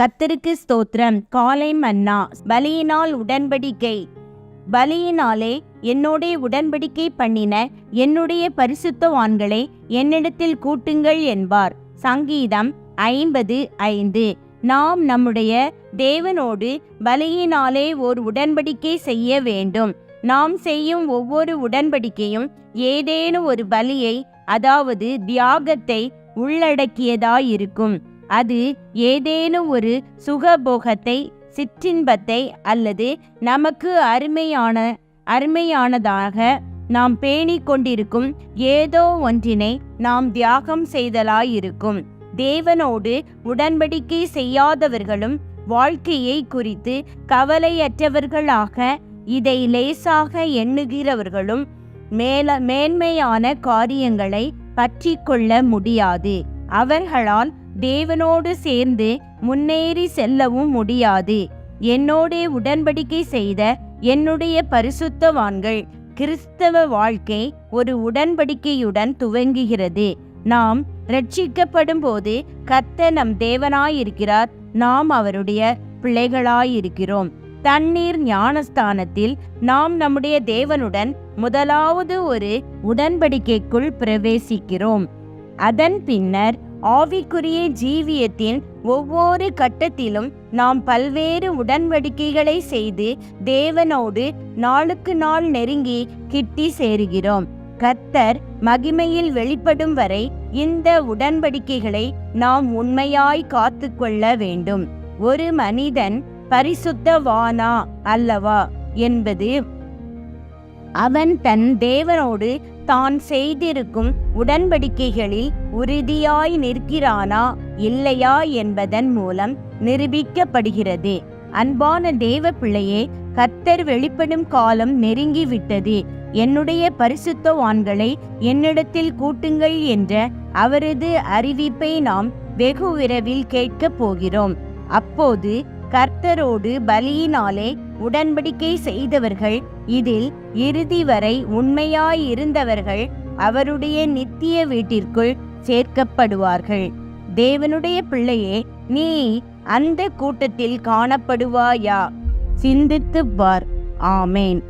கத்தருக்கு ஸ்தோத்திரம். காலை மன்னா பலியினால் உடன்படிக்கை. பலியினாலே என்னோடே உடன்படிக்கை பண்ணின என்னுடைய பரிசுத்தவான்களை என்னிடத்தில் கூட்டுங்கள் என்பார். சங்கீதம் ஐம்பது ஐந்து. நாம் நம்முடைய தேவனோடு பலியினாலே ஓர் உடன்படிக்கை செய்ய வேண்டும். நாம் செய்யும் ஒவ்வொரு உடன்படிக்கையும் ஏதேனும் ஒரு பலியை அதாவது தியாகத்தை உள்ளடக்கியதாயிருக்கும். அது ஏதேனும் ஒரு சுகபோகத்தை சிற்றின்பத்தை அல்லது நமக்கு அருமையான அருமையானதாக நாம் பேணிக் கொண்டிருக்கும் ஏதோ ஒன்றினை நாம் தியாகம் செய்தலாயிருக்கும். தேவனோடு உடன்படிக்கை செய்யாதவர்களும் வாழ்க்கையை குறித்து கவலையற்றவர்களாக இதை லேசாக எண்ணுகிறவர்களும் மேல மேன்மையான காரியங்களை பற்றி கொள்ள முடியாது. அவர்களால் தேவனோடு சேர்ந்து முன்னேறி செல்லவும் முடியாது. என்னோடே உடன்படிக்கை செய்த என்னுடைய பரிசுத்தவான்கள் கிறிஸ்தவ வாழ்க்கை ஒரு உடன்படிக்கையுடன் துவங்குகிறது. நாம் ரட்சிக்கப்படும் போது கத்த நம் தேவனாயிருக்கிறார். நாம் அவருடைய பிள்ளைகளாயிருக்கிறோம். தண்ணீர் ஞானஸ்தானத்தில் நாம் நம்முடைய தேவனுடன் முதலாவது ஒரு உடன்படிக்கைக்குள் பிரவேசிக்கிறோம். அதன் பின்னர் ஆவிக்குரிய ஜீவியத்தின் ஒவ்வொரு கட்டத்திலும் நாம் பல்வேறு உடன்படிக்கைகளை செய்து தேவனோடு நாளுக்கு நாள் நெருங்கி கிட்டி சேருகிறோம். கத்தர் மகிமையில் வெளிப்படும் வரை இந்த உடன்படிக்கைகளை நாம் உண்மையாய் காத்து கொள்ள வேண்டும். ஒரு மனிதன் பரிசுத்தவானா அல்லவா? என்பது அவன் தன் தேவனோடு தான் செய்திருக்கும் உடன்படிக்கைகளில் உறுதியாய் நிற்கிறானா இல்லையா என்பதன் மூலம் நிரூபிக்கப்படுகிறது. அன்பான தேவ பிள்ளையே கர்த்தர் வெளிப்படும் காலம் நெருங்கிவிட்டது. என்னுடைய பரிசுத்தவான்களை என்னிடத்தில் கூட்டுங்கள் என்ற அவரது அறிவிப்பை நாம் வெகு விரைவில் கேட்கப் போகிறோம். அப்போது கர்த்தரோடு பலியினாலே உடன்படிக்கை செய்தவர்கள் இதில் இறுதி வரை உண்மையாயிருந்தவர்கள் அவருடைய நித்திய வீட்டிற்குள் சேர்க்கப்படுவார்கள். தேவனுடைய பிள்ளையே நீ அந்த கூட்டத்தில் காணப்படுவாயா? சிந்தித்து பார். ஆமேன்.